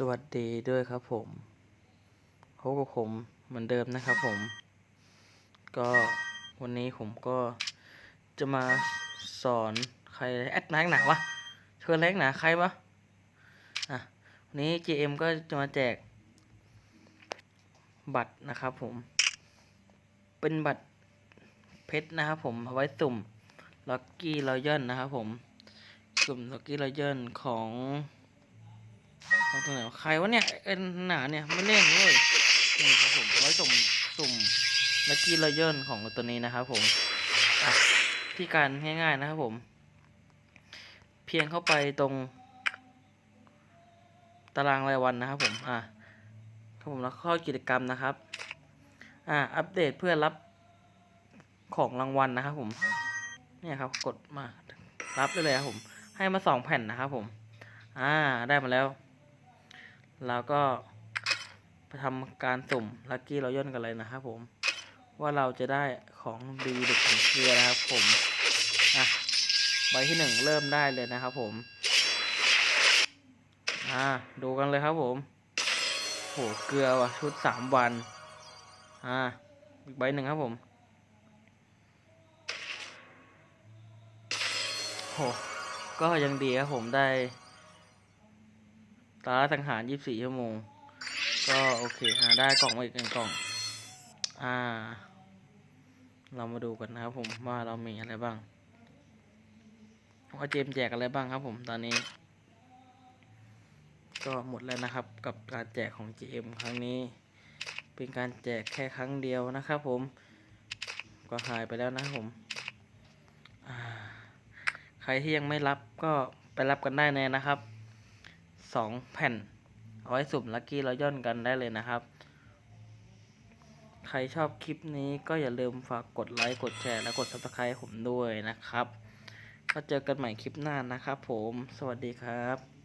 สวัสดีด้วยครับผมพบกับผมเหมือนเดิมนะครับผม ก็วันนี้ผมก็จะมาสอนใครแอดนักหนาวะเชิญแรกหนาใครวะอะวันนี้ GM ก็จะมาแจก บัตรนะครับผม เป็นบัตรเพชรนะครับผมเอาไว้สุ่มล็อกกี้รอยัลนะครับผม สุ่มล็อกกี้รอยัลของ ของตัวไหนใครวะเนี่ยเอ็นหนาเนี่ยไม่เล่นเลยนี่ครับผมเอาไว้สุ่มสุ่มลัคกี้รอยัลของตัวนี้นะครับผมอะที่การง่ายๆนะครับผม เพียงเข้าไปตรง ตารางรายวันนะครับผมอะครับผมแล้วเข้ากิจกรรมนะครับ อ่าอัปเดตเพื่อรับของรางวัลนะครับผมเนี่ยครับกดมารับได้เลยครับผม ให้มาสองแผ่นนะครับผม อ่าได้มาแล้ว แล้วก็ทำการสุ่มลัคกี้เราย่นกันเลยนะครับผม ว่าเราจะได้ของดีเด็ดของเกลือนะครับผมอะใบที่หนึ่งเริ่มได้เลยนะครับผมอ่าดูกันเลยครับผมโหเกลือว่ะชุดสามวันอ่าอีกใบหนึ่งครับผมโหก็ยังดีครับผมได้ ตาสังหาร 24 ชั่วโมง ก็โอเคอ่าได้กล่องมาอีกหนึ่งกล่อง อ่า เรามาดูกันนะครับผมว่าเรามีอะไรบ้างว่าเจมแจกอะไรบ้างครับผมตอนนี้ ก็หมดแล้วนะครับกับการแจกของ GM ครั้งนี้ เป็นการแจกแค่ครั้งเดียวนะครับผม ก็หายไปแล้วนะผมใครที่ยังไม่รับก็ไปรับกันได้แน่นะครับ สองแผ่น เอาไว้สุ่มลัคกี้เราย่อนกันได้เลยนะครับ ใครชอบคลิปนี้ก็อย่าลืมฝากกดไลค์กดแชร์และกด subscribe ผมด้วยนะครับ ก็เจอกันใหม่คลิปหน้านะครับผม สวัสดีครับ